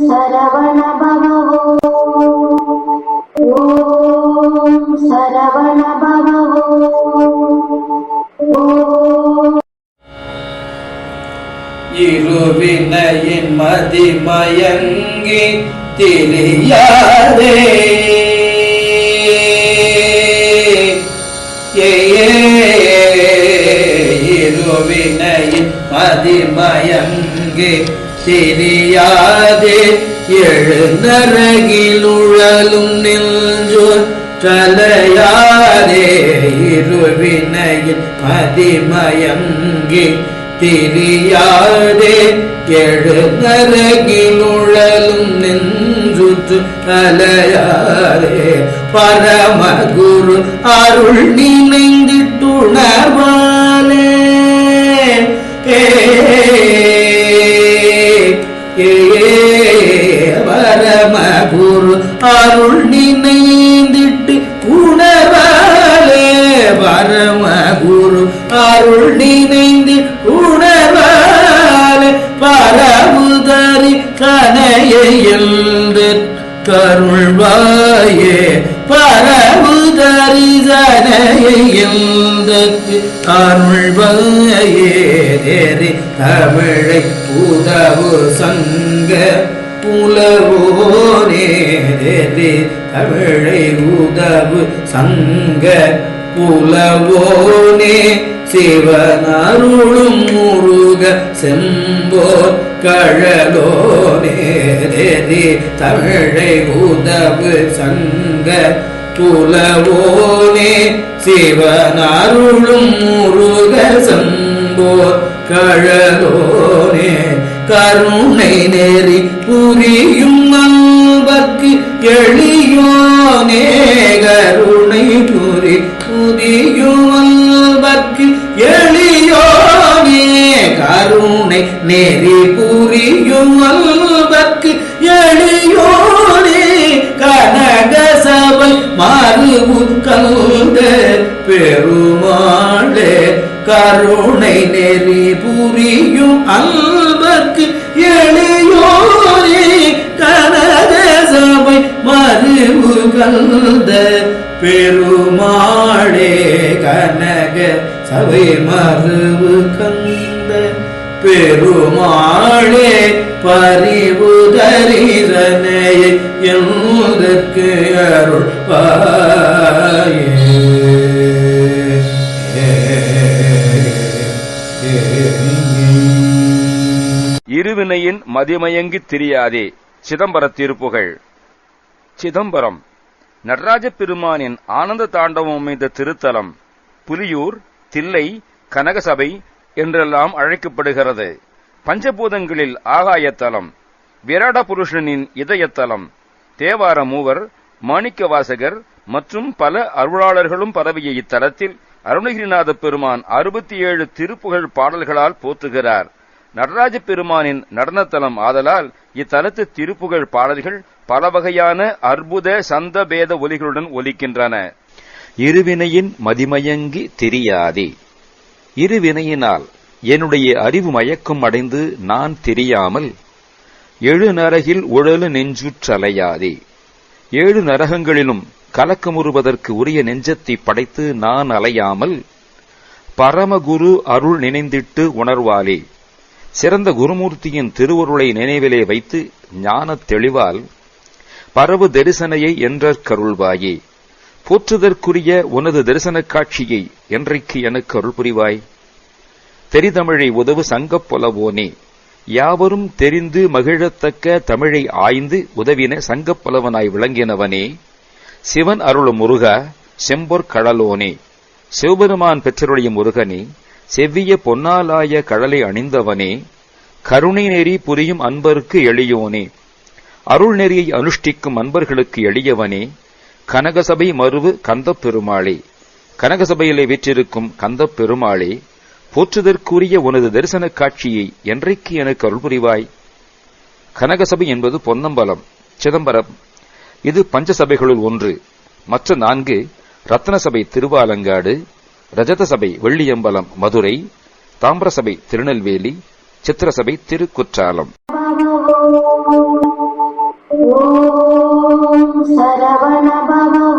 சரவண பவோ ஓம் சரவண பவோ இருவினையின் மதிமயங்கி தெரியாதே. ஏ, இருவினையின் மதிமயங்கி தெரியாதே எழுநரகில் உழலும் நெஞ்சோர் தலையாதே இருவினையில் மதிமயங்கி திரியாதே எழுநரகில் உழலும் நின்றுற்று அலையாதே பரமகுரு அருள் நினைந்து ஏ ஏ அருள் நினைந்திட்டு உணர்வாலே பரமகுரு அருள் நினைந்து உணர்வாலே பரவுதறி கனையெழுந்து கருள்வாயே பரவுதறி கனையெழுந்து அருள்வாயே தேரி தமிழை உதவு சங்க புலவோனே தமிழை உதவு சங்க புலவோனே. சிவனருளும் முருக செம்போர் கழலோனே. தமிழை உதவு சங்க புலவோனே. சிவனருளும் முருக செம்போர் கழலோனே. கருணை நெறி புரியும் அன்பர்க்கு எளியோனே கருணை புரி புரியும் அன்பர்க்கு எளியோனே கருணை நெறி புரியும் அன்பர்க்கு எளியோனே கனக சபை மறுவு கல்க பெருமாளே கருணை நெறி புரியும் அல்வர்க்கு எளியோரே மறுவு கல்த பெருமாளே கனக சபை மறுவு கந்த பெருமாளே பறிவு தரிசனையை எந்தற்கு அருள் இருவினையின் மதிமயங்கித் திரியாதே. சிதம்பர திருப்புகழ். சிதம்பரம். நடராஜ பெருமானின் ஆனந்த தாண்டவம் அமைந்த திருத்தலம் புலியூர் தில்லை கனகசபை என்றெல்லாம் அழைக்கப்படுகிறது. பஞ்சபூதங்களில் ஆகாயத்தலம் விராட புருஷனின் இதயத்தலம் தேவார மூவர் மாணிக்க வாசகர் மற்றும் பல அருளாளர்களும் பரவிய இத்தலத்தில் அருணகிரிநாத பெருமான் அறுபத்தி ஏழு திருப்புகழ் பாடல்களால் போற்றுகிறார். நடராஜ பெருமானின் நடனத்தலம் ஆதலால் இத்தலத்து திருப்புகழ் பாடல்கள் பல வகையான அற்புத சந்த பேத ஒலிகளுடன் ஒலிக்கின்றன. இருவினையின் மதிமயங்கி தெரியாதே. இருவினையினால் என்னுடைய அறிவு மயக்கம் அடைந்து நான் தெரியாமல் எழு நரகில் உழலு நெஞ்சுற்றலையாதே. ஏழு நரகங்களிலும் கலக்கமுறுவதற்கு உரிய நெஞ்சத்தை படைத்து நான் அலையாமல் பரமகுரு அருள் நினைந்திட்டு உணர்வாலே சிறந்த குருமூர்த்தியின் திருவருளை நினைவிலே வைத்து ஞானத் தெளிவால் பரவு தரிசனையை என்றற்கருள்வாயே போற்றுதற்குரிய உனது தரிசனக் காட்சியை என்றைக்கு எனக்கு அருள் புரிவாய் தெரிதமிழை உதவு சங்கப் புலவோனே. யாவரும் தெரிந்து மகிழத்தக்க தமிழை ஆய்ந்து உதவின சங்கப் புலவனாய் விளங்கினவனே. சிவன் அருளும் முருகா செம்பொற் கடலோனே. சிவபெருமான் பெற்றருடைய முருகனே. செவ்விய பொன்னாலாய கடலை அணிந்தவனே கருணை நெறி புரியும் அன்பருக்கு எளியோனே. அருள் நெறியை அனுஷ்டிக்கும் அன்பர்களுக்கு எளியவனே கனகசபை மறுவு கந்தப் பெருமாளே கனகசபையிலே வீற்றிருக்கும் கந்தப் பெருமாளே போற்றுதற்குரிய உனது தரிசன காட்சியை என்றைக்கு எனக்கு அருள் புரிவாய் கனகசபை என்பது பொன்னம்பலம் சிதம்பரம். இது பஞ்சசபைகளுள் ஒன்று. மற்ற நான்கு ரத்னசபை திருவாலங்காடு. ரஜதசபை வெள்ளியம்பலம் மதுரை தாம்பரசபை திருநெல்வேலி சித்திரசபை திருக்குற்றாலம். சரவணபவ